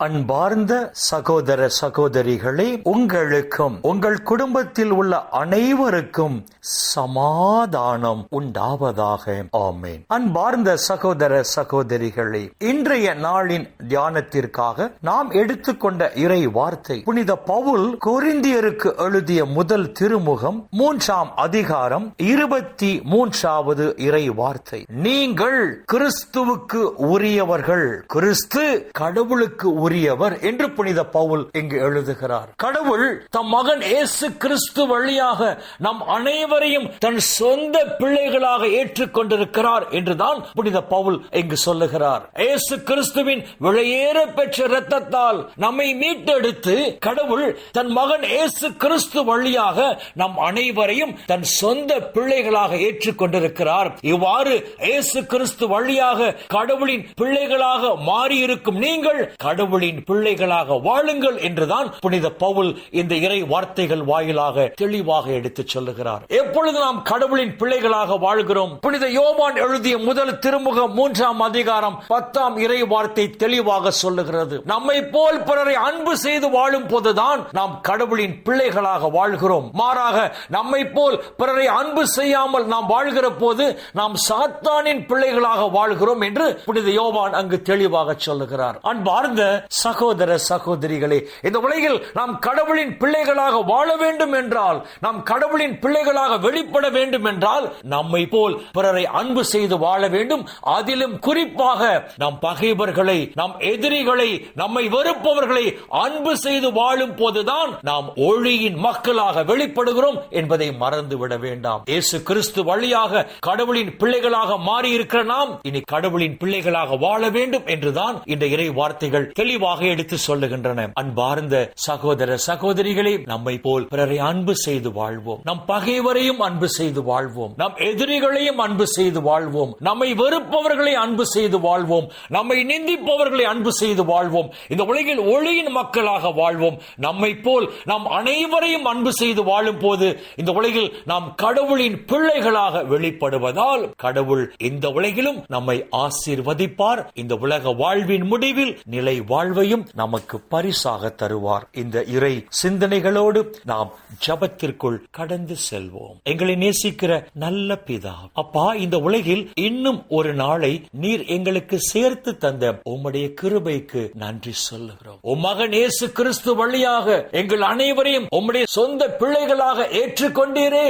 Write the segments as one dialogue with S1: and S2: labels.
S1: அன்பார்ந்த சகோதர சகோதரிகளே உங்களுக்கும் உங்கள் குடும்பத்தில் உள்ள அனைவருக்கும் சமாதானம் உண்டாவதாக. ஆமேன். அன்பார்ந்த சகோதர சகோதரிகளே இன்றைய நாளின் தியானத்திற்காக நாம் எடுத்துக்கொண்ட இறை வார்த்தை புனித பவுல் கொரிந்தியருக்கு எழுதிய முதல் திருமுகம் மூன்றாம் அதிகாரம் இருபத்தி மூன்றாவது இறை வார்த்தை. நீங்கள் கிறிஸ்துவுக்கு உரியவர்கள். கிறிஸ்து கடவுளுக்கு உரியவர் என்று புனித பவுல் இங்கு எழுதுகிறார். கடவுள் தம் மகன் இயேசு கிறிஸ்து வழியாக நம் அனைவரையும் தன் சொந்த பிள்ளைகளாக ஏற்றுக்கொண்டிருக்கிறார் என்றுதான் புனித பவுல் இங்கு சொல்லுகிறார். இயேசு கிறிஸ்துவின் விலையேற பெற்ற இரத்தத்தால் நம்மை மீட்டெடுத்து கடவுள் தன் மகன் இயேசு கிறிஸ்து வழியாக நம் அனைவரையும் தன் சொந்த பிள்ளைகளாக ஏற்றுக்கொண்டிருக்கிறார். இவ்வாறு இயேசு கிறிஸ்து வழியாக கடவுளின் பிள்ளைகளாக மாறியிருக்கும் நீங்கள் கடவுள் கடவுளின் பிள்ளைகளாக வாழுங்கள் என்றுதான் புனித பவுல் இந்த இறை வார்த்தைகள் வாயிலாக தெளிவாக எடுத்துச் சொல்லுகிறார். எப்பொழுது நாம் கடவுளின் பிள்ளைகளாக வாழ்கிறோம்? புனித யோவான் எழுதிய முதல் திருமுகம் மூன்றாம் அதிகாரம் பத்தாம் இறை வார்த்தை தெளிவாக சொல்லுகிறது. நம்மை போல் பிறரை அன்பு செய்து வாழும் போதுதான் நாம் கடவுளின் பிள்ளைகளாக வாழ்கிறோம். மாறாக நம்மை போல் பிறரை அன்பு செய்யாமல் நாம் வாழ்கிற போது நாம் சாத்தானின் பிள்ளைகளாக வாழ்கிறோம் என்று புனித யோவான் அங்கு தெளிவாக சொல்லுகிறார். அன்பார்ந்த சகோதர சகோதரிகளே இந்த உலகில் நாம் கடவுளின் பிள்ளைகளாக வாழ வேண்டும் என்றால் நாம் கடவுளின் பிள்ளைகளாக வெளிப்பட வேண்டும் என்றால் நம்மை போல் பிறரை அன்பு செய்து வாழ வேண்டும். அதிலும் குறிப்பாக நாம் பகைவர்களை நம் எதிரிகளை நம்மை வெறுப்பவர்களை அன்பு செய்து வாழும் போதுதான் நாம் ஒளியின் மக்களாக வெளிப்படுகிறோம் என்பதை மறந்துவிட வேண்டாம். இயேசு கிறிஸ்து வழியாக கடவுளின் பிள்ளைகளாக மாறி இருக்கிற நாம் இனி கடவுளின் பிள்ளைகளாக வாழ வேண்டும் என்றுதான் இந்த இறை வார்த்தைகள் தெளிவாக எடுத்து சொல்லுகின்றன. அன்பார்ந்த சகோதர சகோதரிகளே நம்மை போல் பிறரை அன்பு செய்து வாழ்வோம். நம் பகைவரையும் அன்பு செய்து வாழ்வோம். நம் எதிரிகளையும் அன்பு செய்து வாழ்வோம். நம்மை வெறுப்பவர்களை அன்பு செய்து வாழ்வோம். நம்மை நிந்திப்பவர்களை அன்பு செய்து வாழ்வோம். இந்த உலகில் ஒளியின் மக்களாக வாழ்வோம். நம்மை போல் நாம் அனைவரையும் அன்பு செய்து வாழும் போது இந்த உலகில் நாம் கடவுளின் பிள்ளைகளாக வெளிப்படுவதால் கடவுள் இந்த உலகிலும் நம்மை ஆசீர்வதிப்பார். இந்த உலக வாழ்வின் முடிவில் நிலை வாழ் வாழ்வையும் நமக்கு பரிசாக தருவார். இந்த இறை சிந்தனைகளோடு நாம் ஜபத்திற்குள் கடந்து செல்வோம். எங்களை நேசிக்கிற நல்ல பிதா அப்பா இந்த உலகில் இன்னும் ஒரு நாளை நீர் எங்களுக்கு சேர்த்து தந்த உம்முடைய கிருபைக்கு நன்றி சொல்லுகிறோம். உம் மகன் இயேசு கிறிஸ்து வழியாக எங்கள் அனைவரையும் உம்முடைய சொந்த பிள்ளைகளாக ஏற்றுக்கொண்டீரே.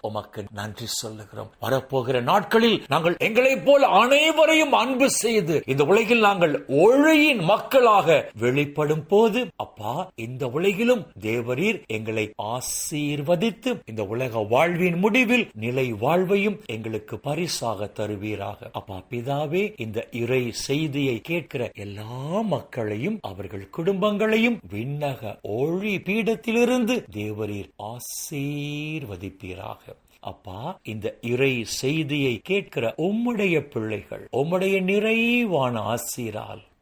S1: உமக்கு நன்றி சொல்லுகிறோம். வரப்போகிற நாட்களில் நாங்கள் எங்களைப் போல் அனைவரையும் அன்பு செய்து இந்த உலகில் நாங்கள் ஒழியின் மக்கள் மக்களாக வெளிப்படும் போது அப்பா இந்த உலகிலும் தேவரீர் எங்களை ஆசீர்வதித்து இந்த உலக வாழ்வின் முடிவில் நிலை வாழ்வையும் எங்களுக்கு பரிசாக தருவீராக. அப்பா பிதாவே இந்த இறை செய்தியை கேட்கிற எல்லா மக்களையும் அவர்கள் குடும்பங்களையும் விண்ணக ஒழி பீடத்திலிருந்து தேவரீர் ஆசீர்வதிப்பீராக. அப்பா இந்த இறை செய்தியை கேட்கிற உம்முடைய பிள்ளைகள் உம்முடைய நிறைவான ஆசிரால்